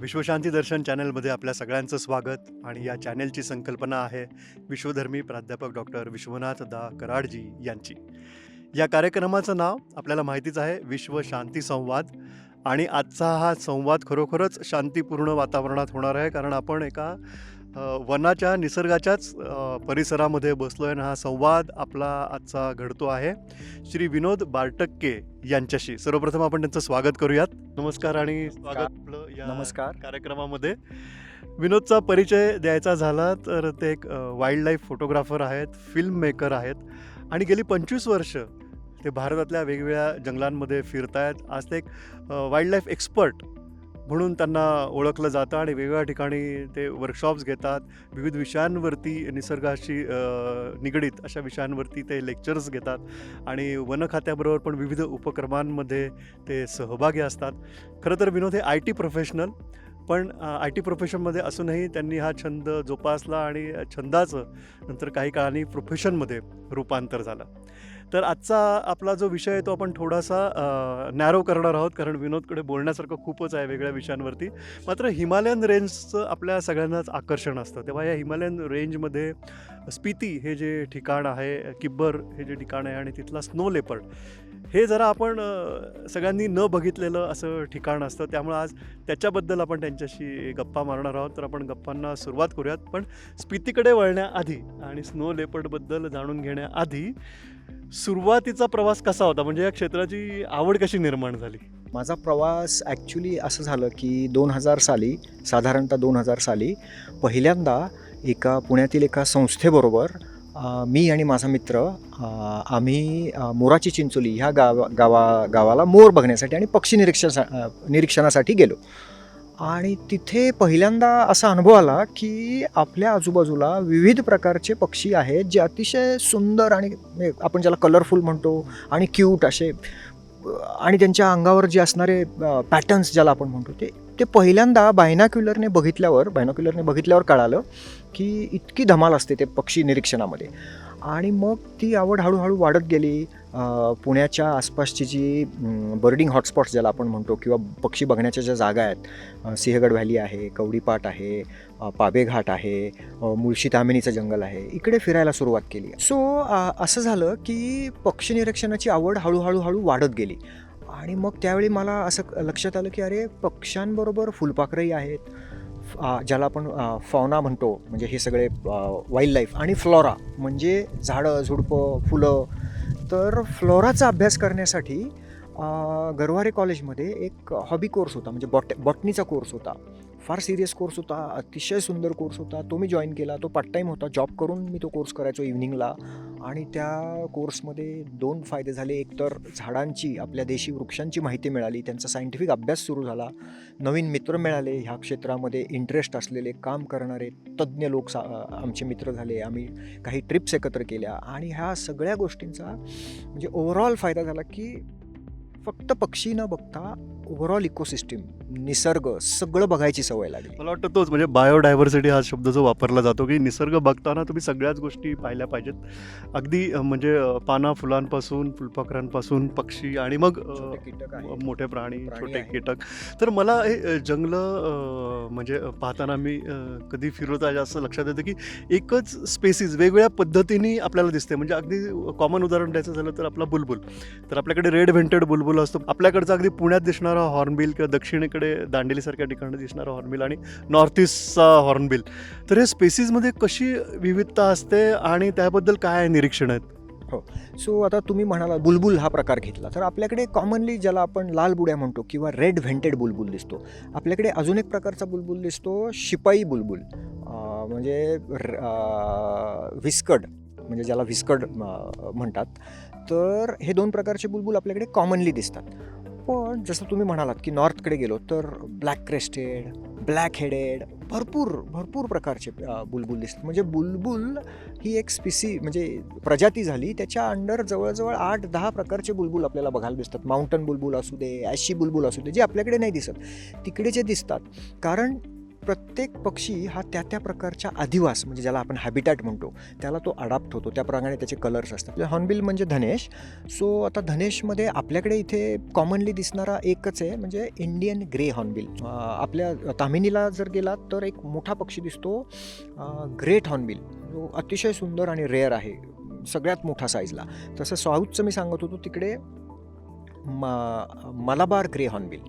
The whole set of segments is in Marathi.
विश्वशांती दर्शन चॅनलमध्ये आपल्या सगळ्यांचं स्वागत. आणि या चॅनेलची संकल्पना आहे विश्वधर्मी प्राध्यापक डॉक्टर विश्वनाथ दा कराडजी यांची. या कार्यक्रमाचं नाव आपल्याला माहितीच आहे विश्व शांती संवाद. आणि आजचा हा संवाद खरोखरच शांतीपूर्ण वातावरणात होणार आहे कारण आपण एका वनाच्या निसर्गाच्याच परिसरामध्ये बसलो आहे आणि हा संवाद आपला आजचा घडतो आहे. श्री विनोद बारटक्के यांच्याशी. सर्वप्रथम आपण त्यांचं स्वागत करूयात. नमस्कार आणि स्वागत आपलं या नमस्कार. कार्यक्रमामध्ये. विनोदचा परिचय द्यायचा झाला तर ते एक वाईल्ड लाईफ फोटोग्राफर आहेत फिल्म मेकर आहेत आणि गेली पंचवीस वर्ष ते भारतातल्या वेगवेगळ्या जंगलांमध्ये फिरतायत. आज ते एक वाईल्ड लाईफ एक्सपर्ट म्हणून त्यांना ओळखलं जातं आणि वेगवेगळ्या ठिकाणी ते वर्कशॉप्स घेतात. विविध विषयांवरती निसर्गाशी निगडीत अशा विषयांवरती ते लेक्चर्स घेतात. आणि वन खात्याबरोबर पण विविध उपक्रमांमध्ये ते सहभागी असतात. खरं तर विनोद हे आय टी प्रोफेशनल पण आय टी प्रोफेशनमध्ये असूनही त्यांनी हा छंद जोपासला आणि छंदाचं नंतर काही काळाने प्रोफेशनमध्ये रूपांतर झालं. तर आजचा आपला जो विषय आहे तो आपण थोडासा नॅरो करणार आहोत. कारण विनोदकडे बोलण्यासारखं खूपच आहे वेगळ्या विषयांवरती. मात्र हिमालयन रेंजचं आपल्या सगळ्यांनाच आकर्षण असतं. तेव्हा या हिमालयन रेंजमध्ये स्पिती हे जे ठिकाण आहे किब्बर हे जे ठिकाण आहे आणि तिथला स्नो लेपर्ड हे जरा आपण सगळ्यांनी न बघितलेलं असं ठिकाण असतं. त्यामुळं आज त्याच्याबद्दल आपण त्यांच्याशी गप्पा मारणार आहोत. तर आपण गप्पांना सुरुवात करूयात. पण स्पितीकडे वळण्याआधी आणि स्नो लेपर्डबद्दल जाणून घेण्याआधी सुरुवातीचा प्रवास कसा होता? म्हणजे या क्षेत्राची आवड कशी निर्माण झाली? माझा प्रवास ॲक्च्युली असं झालं की दोन हजार साली साधारणतः दोन हजार साली पहिल्यांदा एका पुण्यातील एका संस्थेबरोबर मी आणि माझा मित्र आम्ही मोराची चिंचोली ह्या गावा गावा गावाला मोर बघण्यासाठी आणि पक्षी निरीक्षण निरीक्षणासाठी गेलो. आणि तिथे पहिल्यांदा असा अनुभव आला की आपल्या आजूबाजूला विविध प्रकारचे पक्षी आहेत जे अतिशय सुंदर आणि म्हणजे आपण ज्याला कलरफुल म्हणतो आणि क्यूट असे आणि त्यांच्या अंगावर जे असणारे पॅटर्न्स ज्याला आपण म्हणतो ते ते पहिल्यांदा बायनाक्युलरने बघितल्यावर बायनाक्युलरने बघितल्यावर कळालं की इतकी धमाल असते ते पक्षी निरीक्षणामध्ये. आणि मग ती आवड हळूहळू वाढत गेली. पुण्याच्या आसपासची जी बर्डिंग हॉटस्पॉट्स ज्याला आपण म्हणतो किंवा पक्षी बघण्याच्या ज्या जागा आहेत सिंहगड व्हॅली आहे कवडीपाट आहे पाबेघाट आहे मुळशी तामिनीचं जंगल आहे इकडे फिरायला सुरुवात केली. सो असं झालं की पक्षी निरीक्षणाची आवड हळूहळू हळू वाढत गेली. आणि मग त्यावेळी मला असं लक्षात आलं की अरे पक्ष्यांबरोबर फुलपाखरंही आहेत. ज्याला आपण फॉना म्हणतो म्हणजे हे सगळे वाईल्ड लाईफ आणि फ्लॉरा म्हणजे झाडं झुडपं फुलं तर फ्लोराचा अभ्यास करण्यासाठी गरवारे कॉलेजमध्ये एक हॉबी कोर्स होता म्हणजे बॉट बॉटनीचा कोर्स होता. फार सिरियस कोर्स होता अतिशय सुंदर कोर्स होता. तो मी जॉईन केला. तो पार्ट टाईम होता. जॉब करून मी तो कोर्स करायचो इव्हनिंगला आणि त्या कोर्समध्ये दोन फायदे झाले. एक तर झाडांची आपल्या देशी वृक्षांची माहिती मिळाली. त्यांचा सायंटिफिक अभ्यास सुरू झाला. नवीन मित्र मिळाले. ह्या क्षेत्रामध्ये इंटरेस्ट असलेले काम करणारे तज्ज्ञ लोक सा आमचे मित्र झाले. आम्ही काही ट्रिप्स एकत्र केल्या. आणि ह्या सगळ्या गोष्टींचा म्हणजे ओव्हरऑल फायदा झाला की फक्त पक्षी न बघता ओव्हरऑल इकोसिस्टीम निसर्ग सगळं बघायची सवय लागली. मला वाटतं तोच म्हणजे बायोडायव्हर्सिटी हा शब्द जो वापरला जातो की निसर्ग बघताना तुम्ही सगळ्याच गोष्टी पाहिल्या पाहिजेत. अगदी म्हणजे पाना फुलांपासून फुलपाखरांपासून पक्षी आणि मग कीटक. मोठे प्राणी छोटे. कीटक. तर मला हे जंगलं म्हणजे पाहताना मी कधी फिरवता असं लक्षात येतं की एकच स्पेसिस वेगवेगळ्या पद्धतीने आपल्याला दिसते. म्हणजे अगदी कॉमन उदाहरण द्यायचं झालं तर आपला बुलबुल. तर आपल्याकडे रेड व्हेंटेड बुलबुल असतो. आपल्याकडचा अगदी पुण्यात दिसणारा हॉर्नबिल किंवा दक्षिणेकडे दांडेलीसारख्या ठिकाणी दिसणारा हॉर्नबिल आणि नॉर्थ ईस्टचा हॉर्नबिल. तर हे स्पेसिसमध्ये कशी विविधता असते आणि त्याबद्दल काय निरीक्षण आहेत? हो. सो आता तुम्ही म्हणाला बुलबुल हा प्रकार घेतला. तर आपल्याकडे कॉमनली ज्याला आपण लाल बुड्या म्हणतो किंवा रेड व्हेंटेड बुलबुल दिसतो. आपल्याकडे अजून एक प्रकारचा बुलबुल दिसतो शिपाई बुलबुल. म्हणजे विस्कड म्हणजे ज्याला विस्कड म्हणतात. तर हे दोन प्रकारचे बुलबुल आपल्याकडे कॉमनली दिसतात. पण जसं तुम्ही म्हणालात की नॉर्थकडे गेलो तर ब्लॅक क्रेस्टेड ब्लॅक हेडेड भरपूर भरपूर प्रकारचे बुलबुल दिसतात. म्हणजे बुलबुल ही एक स्पिसी म्हणजे प्रजाती झाली त्याच्या अंडर जवळजवळ आठ दहा प्रकारचे बुलबुल आपल्याला बघायला दिसतात. माउंटन बुलबुल असू दे ॲशी बुलबुल असू दे जे आपल्याकडे नाही दिसत. तिकडे जे दिसतात कारण प्रत्येक पक्षी हा त्या त्या प्रकारच्या अधिवास म्हणजे ज्याला आपण हॅबिटॅट म्हणतो त्याला तो अडाप्ट होतो. त्याप्रमाणे त्याचे कलर्स असतात. म्हणजे हॉर्नबिल म्हणजे धनेश. सो आता धनेशमध्ये आपल्याकडे इथे कॉमनली दिसणारा एकच आहे म्हणजे इंडियन ग्रे हॉर्नबिल आपल्या तामिनीला जर गेलात तर एक मोठा पक्षी दिसतो ग्रेट हॉर्नबिल जो अतिशय सुंदर आणि रेअर आहे सगळ्यात मोठा साईजला तसं साऊथचं मी सांगत होतो तिकडे म मलाबार ग्रे हॉर्नबिल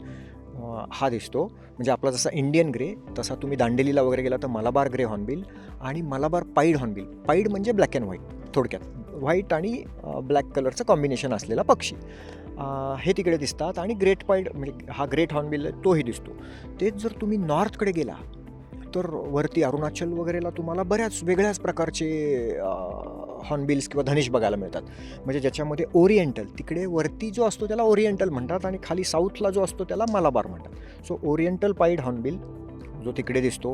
हा दिसतो. म्हणजे आपला जसा इंडियन ग्रे तसा तुम्ही दांडेलीला वगैरे गेला तर मलाबार ग्रे हॉर्नबिल आणि मलाबार पाईड हॉर्नबिल पाईड म्हणजे ब्लॅक अँड व्हाईट थोडक्यात. व्हाईट आणि ब्लॅक कलरचं कॉम्बिनेशन असलेला पक्षी. हे तिकडे दिसतात आणि ग्रेट पाईड म्हणजे हा ग्रेट हॉर्नबिल तोही दिसतो. तेच जर तुम्ही नॉर्थकडे गेला तर वरती अरुणाचल वगैरेला तुम्हाला बऱ्याच वेगळ्याच प्रकारचे हॉर्नबिल्स किंवा धनेश बघायला मिळतात. म्हणजे ज्याच्यामध्ये ओरिएंटल तिकडे वरती जो असतो त्याला ओरिएंटल म्हणतात आणि खाली साऊथला जो असतो त्याला मलाबार म्हणतात. सो ओरिएंटल पाईड हॉर्नबिल जो तिकडे दिसतो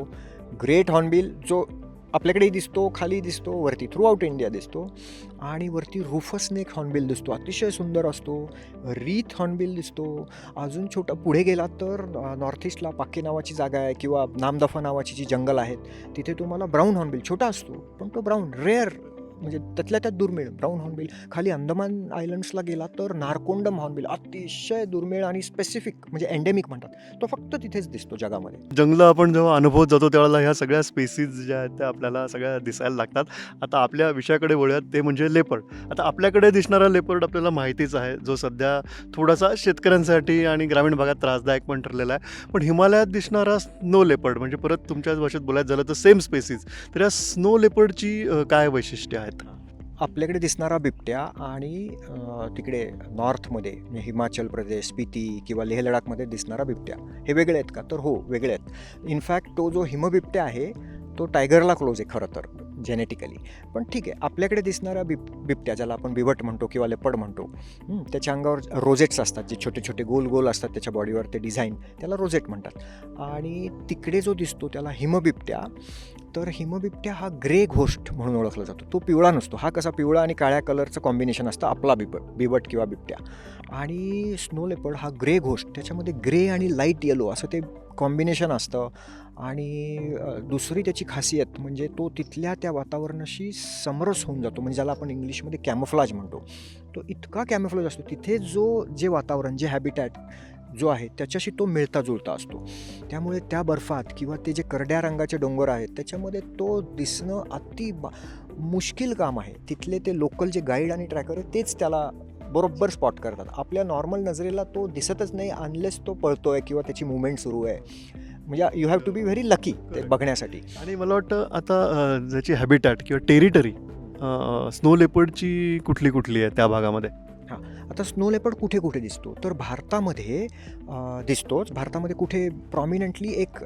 ग्रेट हॉर्नबिल जो आपल्याकडेही दिसतो खाली दिसतो वरती थ्रू आउट इंडिया दिसतो. आणि वरती रुफस नेक हॉर्नबिल दिसतो. अतिशय सुंदर असतो. रीथ हॉर्नबिल दिसतो. अजून छोटा पुढे गेलात तर नॉर्थ ईस्टला पाके नावाची जागा आहे किंवा नामदफा नावाची जी जंगल आहेत तिथे तुम्हाला ब्राऊन हॉर्नबिल छोटा असतो. पण तो ब्राऊन रेअर म्हणजे त्यातल्या त्यात दुर्मिळ. ब्राऊन हॉर्नबिल खाली अंदमान आयलंड्सला गेला तर नारकोंडम हॉर्नबिल अतिशय दुर्मिळ आणि स्पेसिफिक म्हणजे एंडेमिक म्हणतात. तो फक्त तिथेच दिसतो जगामध्ये. जंगलं आपण जेव्हा अनुभवत जातो त्यावेळेला ह्या सगळ्या स्पेसीज ज्या आहेत त्या आपल्याला सगळ्या दिसायला लागतात. आता आपल्या विषयाकडे वळूयात ते म्हणजे लेपर्ड आता आपल्याकडे दिसणारा लेपर्ड आपल्याला माहितीच आहे. जो सध्या थोडासा शेतकऱ्यांसाठी आणि ग्रामीण भागात त्रासदायक पण ठरलेला आहे. पण हिमालयात दिसणारा स्नो लेपर्ड म्हणजे परत तुमच्याच भाषेत बोलायचं झालं तर सेम स्पेसीज तर या स्नो लेपर्डची काय वैशिष्ट्य आहेत? आपल्याकडे दिसणारा बिबट्या आणि तिकडे नॉर्थमध्ये म्हणजे हिमाचल प्रदेश स्पिती किंवा लेह लडाखमध्ये दिसणारा बिबट्या. हे वेगळे आहेत का? तर हो वेगळे आहेत. इनफॅक्ट तो जो हिमबिबट्या आहे तो टायगरला क्लोज आहे खरं तर. जेनेटिकली पण ठीक आहे आपल्याकडे दिसणारा बिब बिबट्या ज्याला आपण बिबट म्हणतो किंवा लेपड म्हणतो त्याच्या अंगावर रोजेट्स असतात जे छोटे छोटे गोल गोल असतात त्याच्या बॉडीवर ते डिझाईन त्याला रोजेट म्हणतात. आणि तिकडे जो दिसतो त्याला हिमबिबट्या तर हिमबिबट्या हा ग्रे घोष्ट म्हणून ओळखला जातो. तो पिवळा नसतो. हा कसा पिवळा आणि काळ्या कलरचं कॉम्बिनेशन असतं आपला बिबट बिबट किंवा बिबट्या. आणि स्नो लेपड हा ग्रे घोष्ट त्याच्यामध्ये ग्रे आणि लाइट येलो असं ते कॉम्बिनेशन असतं. आणि दुसरी त्याची खासियत म्हणजे तो तिथल्या त्या वातावरणाशी समरस होऊन जातो. म्हणजे ज्याला आपण इंग्लिशमध्ये कॅमोफ्लाज म्हणतो. तो इतका कॅमोफ्लाज असतो. तिथे जो जे वातावरण जे हॅबिटॅट जो आहे त्याच्याशी तो मिळता जुळता असतो. त्यामुळे त्या बर्फात किंवा ते जे करड्या रंगाचे डोंगर आहेत त्याच्यामध्ये तो दिसणं अति बा मुश्किल काम आहे. तिथले ते लोकल जे गाईड आणि ट्रॅकर आहे तेच त्याला बरोबर स्पॉट करतात. आपल्या नॉर्मल नजरेला तो दिसतच नाही अनलेस तो पळतोय किंवा त्याची मुवमेंट सुरू आहे. म्हणजे you have to be very lucky ते. बघण्यासाठी. आणि मला वाटतं आता ज्याची हॅबिटॅट किंवा टेरिटरी स्नो लेपर्डची कुठली कुठली आहे त्या भागामध्ये? आता स्नो लेपर्ड कुठे कुठे दिसतो? तर भारतामध्ये दिसतोच भारतामध्ये कुठे प्रॉमिनंटली एक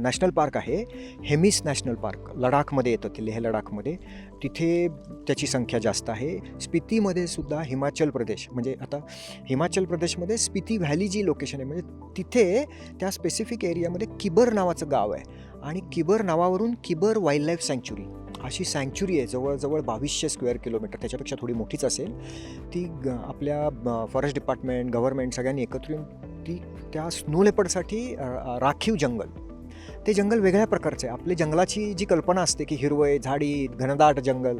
नॅशनल पार्क आहे. हेमिस नॅशनल पार्क लडाखमध्ये येतं ते लेह लडाखमध्ये. तिथे त्याची संख्या जास्त आहे. स्पितीमध्ये सुद्धा हिमाचल प्रदेश म्हणजे आता हिमाचल प्रदेशमध्ये स्पिती व्हॅली जी लोकेशन आहे म्हणजे तिथे त्या स्पेसिफिक एरियामध्ये किबर नावाचं गाव आहे. आणि किबर नावावरून किबर वाईल्ड लाईफ सँच्युरी अशी सँक्च्युरी आहे जवळजवळ बावीसशे स्क्वेअर किलोमीटर त्याच्यापेक्षा थोडी मोठीच असेल. ती ग आपल्या फॉरेस्ट डिपार्टमेंट गव्हर्नमेंट सगळ्यांनी एकत्र येऊन ती त्या स्नो लेपडसाठी राखीव जंगल. ते जंगल वेगळ्या प्रकारचं आहे. आपली जंगलाची जी कल्पना असते की हिरवय झाडी घनदाट जंगल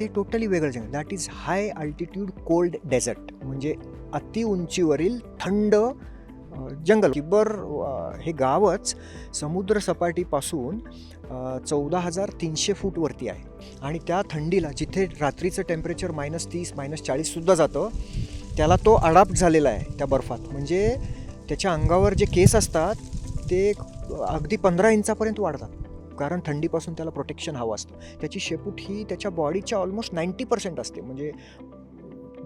ते टोटली वेगळं जंगल. That is high altitude cold desert म्हणजे अति उंचीवरील थंड जंगल. किबर हे गावच समुद्रसपाटीपासून चौदा हजार तीनशे फूटवरती आहे. आणि त्या थंडीला जिथे रात्रीचं टेम्परेचर मायनस तीस मायनस चाळीससुद्धा जातं त्याला तो अडाप्ट झालेला आहे त्या बर्फात. म्हणजे त्याच्या अंगावर जे केस असतात ते अगदी पंधरा इंचापर्यंत वाढतात. कारण थंडीपासून त्याला प्रोटेक्शन हवं असतं. त्याची शेपूट ही त्याच्या बॉडीच्या ऑलमोस्ट नाईंटी पर्सेंट असते. म्हणजे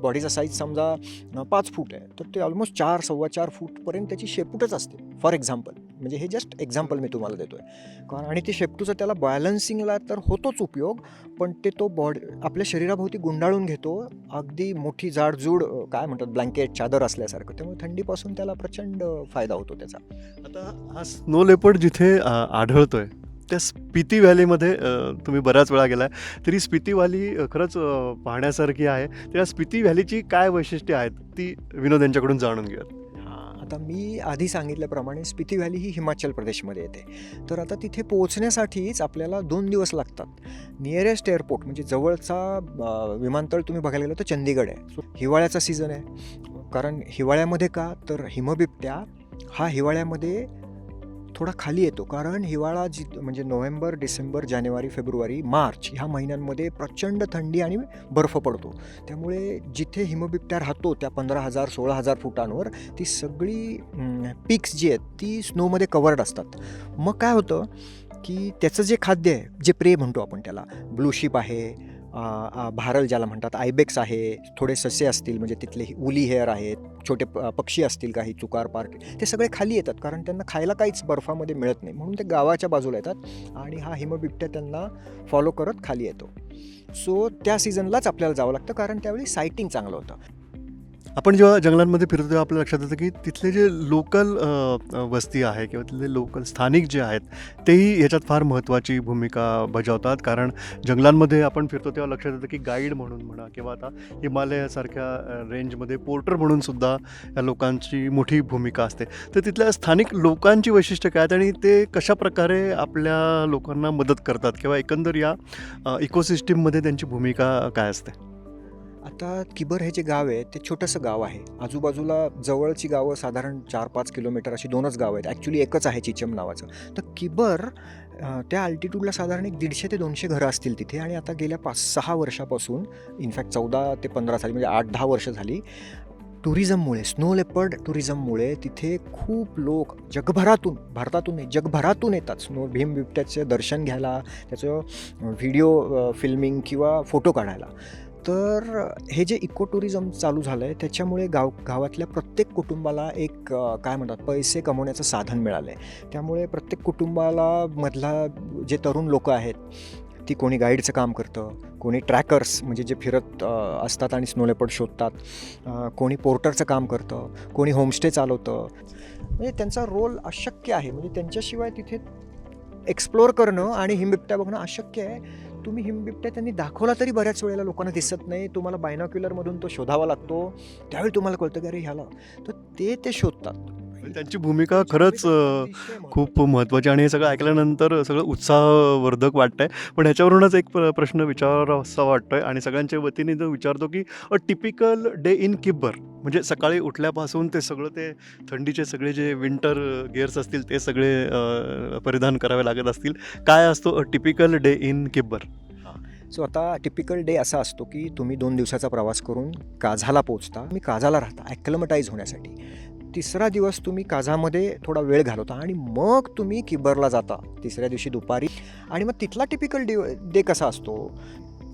बॉडीचा साईज समजा पाच फूट आहे तर ते ऑलमोस्ट चार सव्वा चार फूटपर्यंत त्याची शेपूटच असते. फॉर एक्झाम्पल म्हणजे हे जस्ट एक्झाम्पल मी तुम्हाला देतो आहे कारण आणि ते शेपटूचं त्याला बॅलन्सिंगला तर होतोच उपयोग पण ते तो बॉडी आपल्या शरीराभोवती गुंडाळून घेतो. अगदी मोठी जाडजूड काय म्हणतात ब्लँकेट चादर असल्यासारखं. त्यामुळे थंडीपासून त्याला प्रचंड फायदा होतो त्याचा. आता हा स्नो लेपर्ड जिथे आढळतोय त्या स्पिती व्हॅलीमध्ये तुम्ही बऱ्याच वेळा गेलाय. तरी स्पिती व्हॅली खरंच पाहण्यासारखी आहे. त्या स्पिती व्हॅलीची काय वैशिष्ट्ये आहेत ती विनोद यांच्याकडून जाणून घेऊयात. आता मी आधी सांगितल्याप्रमाणे स्पिती व्हॅली ही हिमाचल प्रदेशमध्ये येते. तर आता तिथे पोहोचण्यासाठीच आपल्याला दोन दिवस लागतात. नियरेस्ट एअरपोर्ट म्हणजे जवळचा विमानतळ तुम्ही बघायला गेलं तर चंदीगड आहे. सो हिवाळ्याचा सीझन आहे. कारण हिवाळ्यामध्ये का? तर हिमबिबट्या हा हिवाळ्यामध्ये थोडा खाली येतो. कारण हिवाळा जी म्हणजे नोव्हेंबर डिसेंबर जानेवारी फेब्रुवारी मार्च ह्या महिन्यांमध्ये प्रचंड थंडी आणि बर्फ पडतो. त्यामुळे जिथे हिमबिबट्या राहतो त्या पंधरा हजार सोळा हजार फुटांवर ती सगळी पिक्स जी आहेत ती स्नोमध्ये कवर्ड असतात. मग काय होतं की त्याचं जे खाद्य आहे जे प्रे म्हणतो आपण त्याला ब्लूशिप आहे भारल ज्याला म्हणतात आयबेक्स आहे थोडे ससे असतील म्हणजे तिथले उली हेअर आहेत छोटे प- पक्षी असतील काही चुकार पार्क ते सगळे खाली येतात कारण त्यांना खायला काहीच बर्फामध्ये मिळत नाही म्हणून ते गावाच्या बाजूला येतात आणि हा हिमबिबट्या त्यांना फॉलो करत खाली येतो. सो त्या सीझनलाच आपल्याला जावं लागतं कारण त्यावेळी सायटिंग चांगलं होतं. आपण जेव्हा जंगलांमध्ये फिरतो तेव्हा आपल्या लक्षात येतं की तिथले जे लोकल वस्ती आहे किंवा तिथले लोकल स्थानिक जे आहेत तेही याच्यात फार महत्त्वाची भूमिका बजावतात. कारण जंगलांमध्ये आपण फिरतो तेव्हा लक्षात येतं की गाईड म्हणून म्हणा किंवा आता हिमालयासारख्या रेंजमध्ये पोर्टर म्हणून सुद्धा या लोकांची मोठी भूमिका असते. तर तिथल्या स्थानिक लोकांची वैशिष्ट्य काय आहेत आणि ते कशा प्रकारे आपल्या लोकांना मदत करतात किंवा एकंदर या इकोसिस्टीममध्ये त्यांची भूमिका काय असते? आता किबर हे जे गाव आहे ते छोटंसं गाव आहे. आजूबाजूला जवळची गावं साधारण चार पाच किलोमीटर अशी दोनच गावं आहेत. ॲक्च्युली एकच आहे चिचम नावाचं. तर किबर त्या अल्टिट्यूडला साधारण एक दीडशे ते दोनशे घरं असतील तिथे आणि आता गेल्या पाच सहा वर्षापासून इनफॅक्ट चौदा ते पंधरा साली म्हणजे आठ दहा वर्ष झाली टुरिझममुळे स्नो लेपर्ड टुरिझममुळे तिथे खूप लोक जगभरातून भारतातून नाही जगभरातून येतात. स्नो भीम बिबट्याचं दर्शन घ्यायला त्याचं व्हिडिओ फिल्मिंग किंवा फोटो काढायला. तर हे जे इको टुरिझम चालू झालं आहे त्याच्यामुळे गाव गावातल्या प्रत्येक कुटुंबाला एक काय म्हणतात पैसे कमवण्याचं साधन मिळालं आहे त्यामुळे प्रत्येक कुटुंबाला मधला जे तरुण लोक आहेत ती कोणी गाईडचं काम करतं कोणी ट्रॅकर्स म्हणजे जे फिरत असतात आणि स्नोलेपड शोधतात कोणी पोर्टरचं काम करतं कोणी होमस्टे चालवतं. म्हणजे त्यांचा रोल अशक्य आहे. म्हणजे त्यांच्याशिवाय तिथे एक्सप्लोअर करणं आणि हिमबिबट्या बघणं अशक्य आहे. तुम्ही हिमबिबट्या त्यांनी दाखवला तरी बऱ्याच वेळेला लोकांना दिसत नाही. तुम्हाला बायनॉक्युलरमधून तो शोधावा लागतो. त्यावेळी तुम्हाला कळतं की अरे ह्याला. तर ते ते शोधतात. त्यांची भूमिका खरंच खूप महत्त्वाची आणि हे सगळं ऐकल्यानंतर सगळं उत्साहवर्धक वाटतंय. पण ह्याच्यावरूनच एक प्र- प्रश्न विचारावा वाटतोय. आणि सगळ्यांच्या वतीने जो विचारतो की a typical day in Kibber. म्हणजे सकाळी उठल्यापासून ते सगळं ते थंडीचे सगळे जे विंटर गिअर्स असतील ते सगळे परिधान करावे लागत असतील. काय असतो a typical day in Kibber? So आता टिपिकल डे असा असतो की तुम्ही दोन दिवसाचा प्रवास करून काझाला पोहोचता. तुम्ही काझाला राहता ॲक्लमटाईज होण्यासाठी. तिसरा दिवस तुम्ही काझामध्ये थोडा वेळ घालवता आणि मग तुम्ही किबरला जाता तिसऱ्या दिवशी दुपारी. आणि मग तिथला टिपिकल डे डे कसा असतो?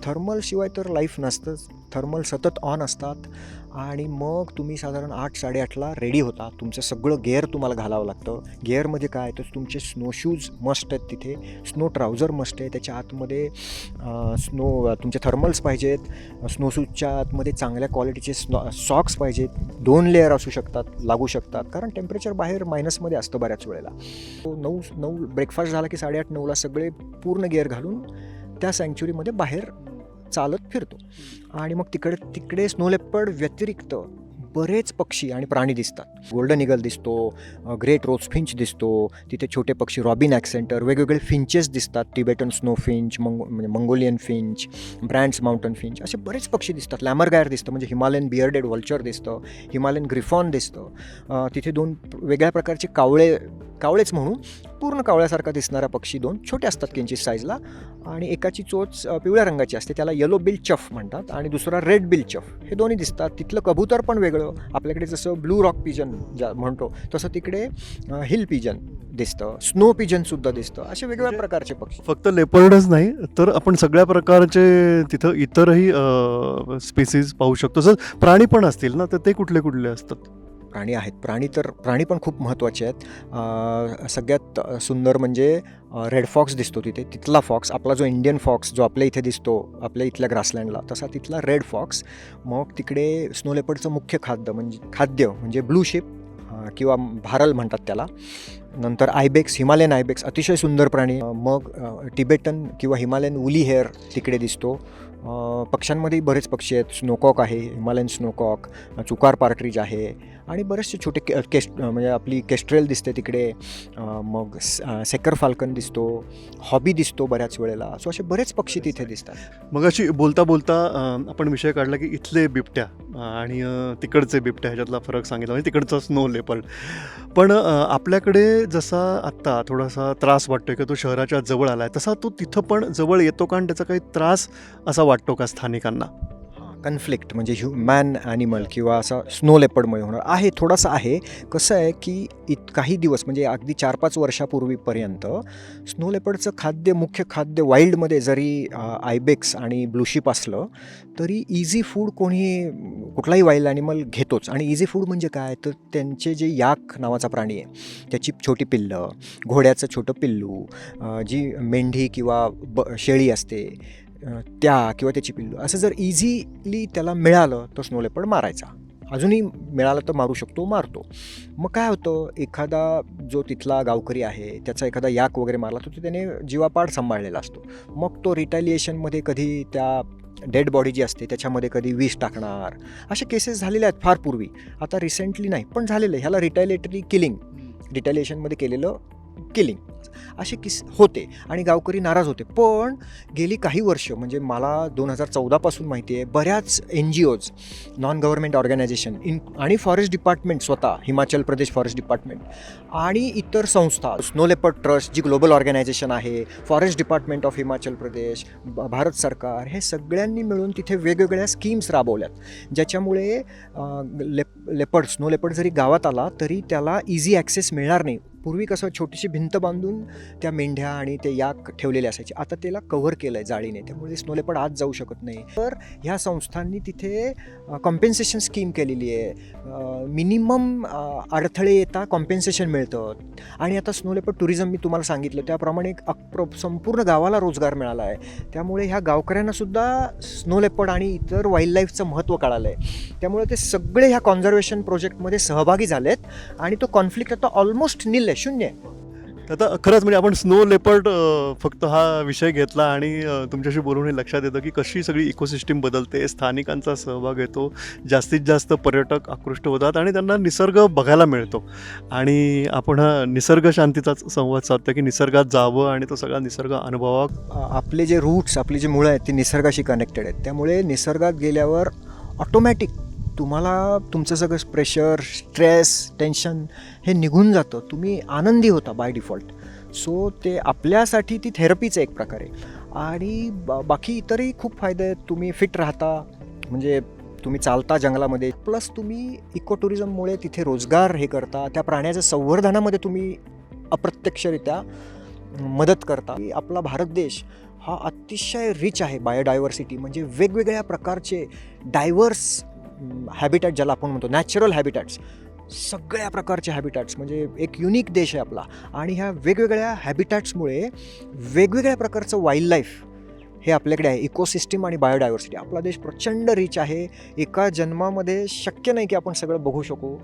थर्मल शिवाय तर लाईफ नसतंच. थर्मल सतत ऑन असतात. आणि मग तुम्ही साधारण आठ साडेआठला रेडी होता. तुमचं सगळं गेअर तुम्हाला घालावं लागतं. गेअरमध्ये म्हणजे काय? तर तुमचे स्नो शूज मस्ट आहेत तिथे. स्नो ट्राउझर मस्ट आहे. त्याच्या आतमध्ये स्नो तुमचे थर्मल्स पाहिजेत. स्नो शूजच्या आतमध्ये चांगल्या क्वालिटीचे स्नो सॉक्स पाहिजेत. दोन लेअर असू शकतात लागू शकतात. कारण टेम्परेचर बाहेर मायनसमध्ये असतं बऱ्याच वेळेला. तो नऊ नऊ ब्रेकफास्ट झाला की साडेआठ नऊला सगळे पूर्ण गेअर घालून त्या सँक्च्युरीमध्ये बाहेर चालत फिरतो. आणि मग तिकडे तिकडे स्नोलेपर्ड व्यतिरिक्त बरेच पक्षी आणि प्राणी दिसतात. गोल्डन इगल दिसतो ग्रेट रोज फिंच दिसतो तिथे छोटे पक्षी रॉबिन ॲक्सेंटर वेगवेगळे फिंचेस दिसतात टिबेटन स्नो फिंच मंगो म्हणजे Mongolian finch Brandt's mountain finch असे बरेच पक्षी दिसतात. लॅमरगायर दिसतं म्हणजे हिमालयन बियर्डेड वल्चर दिसतं हिमालयन ग्रिफॉन दिसतं. तिथे दोन वेगळ्या प्रकारचे कावळे कावळेच म्हणू पूर्ण कावळ्यासारखा दिसणारा पक्षी दोन छोटे असतात किंचित साईजला आणि एकाची चोच पिवळ्या रंगाची असते त्याला येलो बिल चफ म्हणतात. आणि दुसरा रेड बिल चफ हे दोन्ही दिसतात. तिथलं कबूतर पण वेगळं. आपल्याकडे जसं ब्लू रॉक पिजन ज्या म्हणतो तसं तिकडे हिल पिजन दिसतं. स्नो पिजनसुद्धा दिसतं. असे वेगवेगळ्या म्हणजे प्रकारचे पक्षी. फक्त लेपर्डच नाही तर आपण सगळ्या प्रकारचे तिथं इतरही स्पेसीज पाहू शकतो. जर प्राणी पण असतील ना तर ते कुठले कुठले असतात? प्राणी आहेत. प्राणी तर प्राणी पण खूप महत्त्वाचे आहेत. सगळ्यात सुंदर म्हणजे रेड फॉक्स दिसतो तिथे. तिथला फॉक्स आपला जो इंडियन फॉक्स जो आपल्या इथे दिसतो आपल्या इथल्या ग्रासलँडला तसा तिथला रेड फॉक्स मग तिकडे स्नोलेपर्डचं मुख्य खाद्य म्हणजे खाद्य म्हणजे ब्लू शिप किंवा भारल म्हणतात त्याला. नंतर आयबेक्स हिमालयन आयबेक्स अतिशय सुंदर प्राणी. मग टिबेटन किंवा हिमालयन उली हेअर तिकडे दिसतो. पक्ष्यांमध्ये बरेच पक्षी आहेत. स्नोकॉक आहे हिमालयन स्नोकॉक चुकार पार्ट्रीज आहे आणि बरेचसे छोटे के केस्ट म्हणजे आपली केस्ट्रेल दिसते तिकडे. मग सेकर फाल्कन दिसतो हॉबी दिसतो बऱ्याच वेळेला. सो असे बरेच पक्षी तिथे दिसतात. मग अशी बोलता बोलता आपण विषय काढला की इथले बिबट्या आणि तिकडचे बिबट्या ह्याच्यातला फरक सांगितला म्हणजे तिकडचा स्नो लेपर्ड पण आपल्याकडे जसा आत्ता थोडासा त्रास वाटतोय की तो शहराच्या जवळ आला आहे तसा तो तिथं पण जवळ येतो का? आणि त्याचा काही त्रास असा वाटतो का स्थानिकांना? कन्फ्लिक्ट म्हणजे ह्युमॅन ॲनिमल किंवा असा स्नो लेपडमुळे होणार. आहे थोडासा आहे. कसं आहे की इत काही दिवस म्हणजे अगदी चार पाच वर्षापूर्वीपर्यंत स्नो लेपर्डचं खाद्य मुख्य खाद्य वाईल्डमध्ये जरी आयबेक्स आणि ब्लूशिप असलं तरी इझी फूड कोणी कुठलाही वाईल्ड ॲनिमल घेतोच. आणि इझी फूड म्हणजे काय? तर त्यांचे जे याक नावाचा प्राणी आहे त्याची छोटी पिल्लं घोड्याचं छोटं पिल्लू जी मेंढी किंवा ब शेळी असते त्या किंवा त्याची पिल्लू. असं जर इझिली त्याला मिळालं तर स्नो लेपर्ड मारायचा. अजूनही मिळालं तर मारू शकतो मारतो. मग काय होतं? एखादा जो तिथला गावकरी आहे त्याचा एखादा याक वगैरे मारला तर तो त्याने जीवापाड सांभाळलेला असतो. मग तो रिटॅलिएशनमध्ये कधी त्या डेड बॉडी जी असते त्याच्यामध्ये कधी विष टाकणार? असे केसेस झालेले आहेत फार पूर्वी. आता रिसेंटली नाही पण झालेलं आहे. ह्याला रिटॅलिएटरी किलिंग रिटॅलिएशनमध्ये केलेलं किलिंग असे किस होते आणि गावकरी नाराज होते. पण गेली काही वर्ष म्हणजे मला दोन हजार चौदापासून माहिती आहे बऱ्याच N G Os non government organization in आणि फॉरेस्ट डिपार्टमेंट स्वतः हिमाचल प्रदेश फॉरेस्ट डिपार्टमेंट आणि इतर संस्था स्नो लेपर्ड ट्रस्ट जी ग्लोबल ऑर्गनायझेशन आहे forest department of Himachal Pradesh ब- भारत सरकार हे सगळ्यांनी मिळून तिथे वेगवेगळ्या स्कीम्स राबवल्यात. ज्याच्यामुळे लेप लेपर्ड स्नो लेपर्ड जरी गावात आला तरी त्याला इझी ॲक्सेस मिळणार नाही. पूर्वी कसं छोटीशी भिंत बांधून त्या मेंढ्या आणि ते याक ठेवलेले असायचे. आता त्याला कव्हर केलं आहे जाळीने. त्यामुळे स्नो लेपर्ड आत जाऊ शकत नाही. तर ह्या संस्थांनी तिथे कॉम्पेन्सेशन स्कीम केलेली आहे. मिनिमम अडथळे येता कॉम्पेन्सेशन मिळतं. आणि आता स्नो टुरिझम मी तुम्हाला सांगितलं. त्याप्रमाणे एक अप्रो संपूर्ण गावाला रोजगार मिळाला आहे. त्यामुळे ह्या गावकऱ्यांनासुद्धा स्नो आणि इतर वाईल्ड लाईफचं महत्त्व कळालं आहे त्यामुळे ते सगळे ह्या कॉन्झर्वेशन प्रोजेक्टमध्ये सहभागी झालेत. आणि तो कॉन्फ्लिक्ट आता ऑलमोस्ट नील आहे शून्य. आता खरंच म्हणजे आपण स्नो लेपर्ड फक्त हा विषय घेतला आणि तुमच्याशी बोलून हे लक्षात येतं की कशी सगळी इकोसिस्टीम बदलते स्थानिकांचा सहभाग येतो जास्तीत जास्त पर्यटक आकृष्ट होतात आणि त्यांना निसर्ग बघायला मिळतो. आणि आपण हा निसर्ग शांतीचाच संवाद साधतो की निसर्गात जावं आणि तो सगळा निसर्ग अनुभवा आपले जे रूट्स आपली जी मुळं आहेत ती निसर्गाशी कनेक्टेड आहेत. त्यामुळे निसर्गात गेल्यावर ऑटोमॅटिक तुम्हाला तुमचं सगळं प्रेशर स्ट्रेस टेन्शन हे निघून जातं. तुम्ही आनंदी होता बाय डिफॉल्ट सो ते आपल्यासाठी ती थेरपीच आहे एक प्रकारे आणि बा बाकी इतरही खूप फायदे आहेत. तुम्ही फिट राहता म्हणजे तुम्ही चालता जंगलामध्ये. प्लस तुम्ही इको टुरिझममुळे तिथे रोजगार हे करता. त्या प्राण्याच्या संवर्धनामध्ये तुम्ही अप्रत्यक्षरित्या मदत करता. की आपला भारत देश हा अतिशय रिच आहे. बायोडायव्हर्सिटी म्हणजे वेगवेगळ्या प्रकारचे डायव्हर्स हॅबिटॅट ज्याला आपण म्हणतो नॅचरल हॅबिटॅट्स सगळ्या प्रकारचे हॅबिटॅट्स म्हणजे एक युनिक देश आहे आपला. आणि ह्या वेगवेगळ्या हॅबिटॅट्समुळे वेगवेगळ्या प्रकारचं वाईल्ड लाईफ हे आपल्याकडे आहे. इकोसिस्टीम आणि बायोडायव्हर्सिटी आपला देश प्रचंड रिच आहे. एका जन्मामध्ये शक्य नाही की आपण सगळं बघू शकू.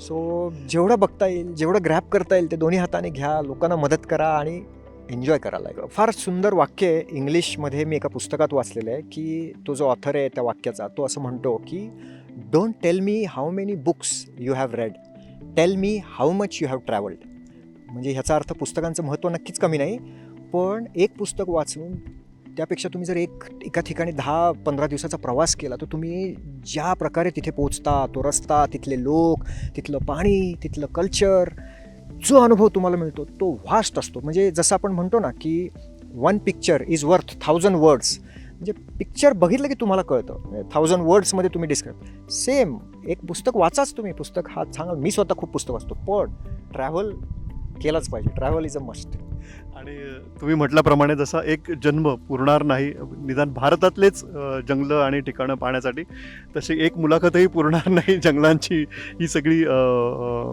सो जेवढं बघता येईल जेवढं ग्रॅप करता येईल ते दोन्ही हाताने घ्या. लोकांना मदत करा आणि एन्जॉय करायला फार सुंदर वाक्य आहे. इंग्लिशमध्ये मी एका पुस्तकात वाचलेलं आहे की तो जो ऑथर आहे त्या वाक्याचा तो असं म्हणतो की don't tell me how many books you have read tell me how much you have travelled म्हणजे ह्याचा अर्थ पुस्तकांचं महत्त्व नक्कीच कमी नाही पण एक पुस्तक वाचून त्यापेक्षा तुम्ही जर एक एका ठिकाणी दहा पंधरा दिवसाचा प्रवास केला तर तुम्ही ज्या प्रकारे तिथे पोचता तो रस्ता तिथले लोक तिथलं पाणी तिथलं कल्चर जो अनुभव तुम्हाला मिळतो तो व्हास्ट असतो. म्हणजे जसं आपण म्हणतो ना की one picture is worth thousand words म्हणजे पिक्चर बघितलं की तुम्हाला कळतं. म्हणजे थाउजंड वर्ड्समध्ये तुम्ही डिस्क्राईब सेम एक पुस्तक वाचाच तुम्ही. पुस्तक हा चांगला मी स्वतः खूप पुस्तक वाचतो. पण ट्रॅव्हल केलाच पाहिजे. ट्रॅव्हल इज अ मस्ट आणि तुम्ही म्हटल्याप्रमाणे जसा एक जन्म पुरणार नाही निदान भारतातलेच जंगलं आणि ठिकाणं पाहण्यासाठी तशी एक मुलाखतही पुरणार नाही जंगलांची ही सगळी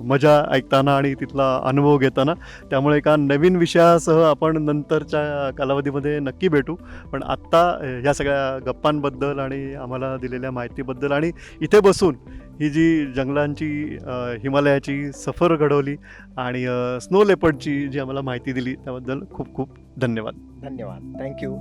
मजा ऐकताना आणि तिथला अनुभव घेताना. त्यामुळे एका नवीन विषयासह आपण नंतरच्या कालावधीमध्ये नक्की भेटू. पण आत्ता ह्या सगळ्या गप्पांबद्दल आणि आम्हाला दिलेल्या माहितीबद्दल आणि इथे बसून ही जी जंगलांची हिमालयाची सफर घडवली आणि स्नो लेपर्डची जी आम्हाला माहिती दिली त्याबद्दल खूप खूप धन्यवाद. धन्यवाद. थँक्यू